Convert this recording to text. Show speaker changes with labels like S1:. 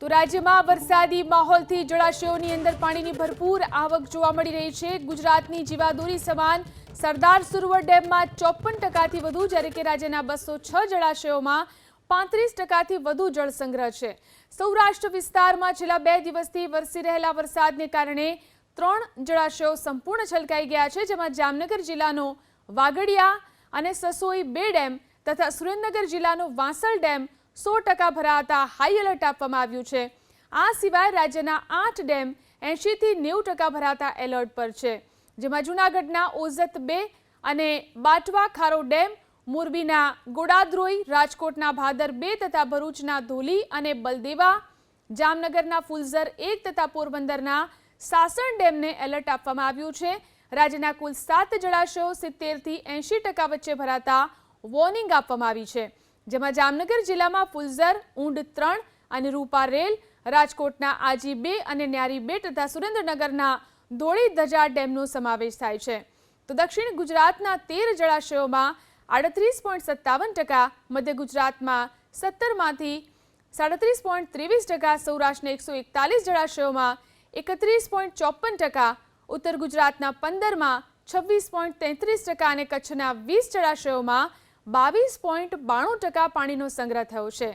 S1: તો રાજ્યમાં વરસાદી માહોલથી જળાશયોની અંદર પાણીની ભરપૂર આવક જોવા મળી રહી છે. ગુજરાતની જીવાદોરી સમાન સરદાર સરોવર ડેમમાં ચોપન ટકાથી વધુ, જ્યારે કે રાજ્યના બસો છ જળાશયોમાં પાંત્રીસ ટકાથી વધુ જળસંગ્રહ છે. સૌરાષ્ટ્ર વિસ્તારમાં છેલ્લા બે દિવસથી વરસી રહેલા વરસાદને કારણે ત્રણ જળાશયો સંપૂર્ણ છલકાઈ ગયા છે, જેમાં જામનગર જિલ્લાનો વાગડિયા અને સસોઈ બે ડેમ તથા સુરેન્દ્રનગર જિલ્લાનો વાંસલ ડેમ સો ટકા ભરાતા હાઈ એલર્ટ આપવામાં આવ્યું છે. આ સિવાય રાજ્યના આઠ ડેમ એંશીથી નેવું ટકા ભરાતા એલર્ટ પર છે. જેમાં જૂનાગઢના ઓઝત બે અને બાટવા ખારો ડેમ, મોરબીના ગોડાદ્રોઈ, રાજકોટના ભાદર બે તથા ભરૂચના ધોલી અને બલદેવા, જામનગરના ફુલઝર એક તથા પોરબંદરના સાસણ ડેમને એલર્ટ આપવામાં આવ્યું છે. રાજ્યના કુલ સાત જળાશયો સિત્તેરથી એંશી ટકા વચ્ચે ભરાતા વોર્નિંગ આપવામાં આવી છે. જેમાં જામનગર જિલ્લામાં ફુલઝર, ઊંડ ત્રણ અને રૂપા રેલ, રાજકોટના આજી બે અને ન્યારી બે તથા સુરેન્દ્રનગરના ધોળી ધજા ડેમનો સમાવેશ થાય છે. તો દક્ષિણ ગુજરાતના તેર જળાશયોમાં આડત્રીસ પોઈન્ટ સત્તાવન ટકા, મધ્ય ગુજરાતમાં સત્તરમાંથી સાડત્રીસ પોઈન્ટ ત્રેવીસ ટકા, સૌરાષ્ટ્રના એકસો એકતાલીસ જળાશયોમાં એકત્રીસ પોઈન્ટ ચોપન ટકા, ઉત્તર ગુજરાતના પંદરમાં છવ્વીસ પોઈન્ટ તેત્રીસ ટકા અને કચ્છના વીસ જળાશયોમાં બાવીસ પોઈન્ટ બાણું ટકા પાણીનો સંગ્રહ થયો છે.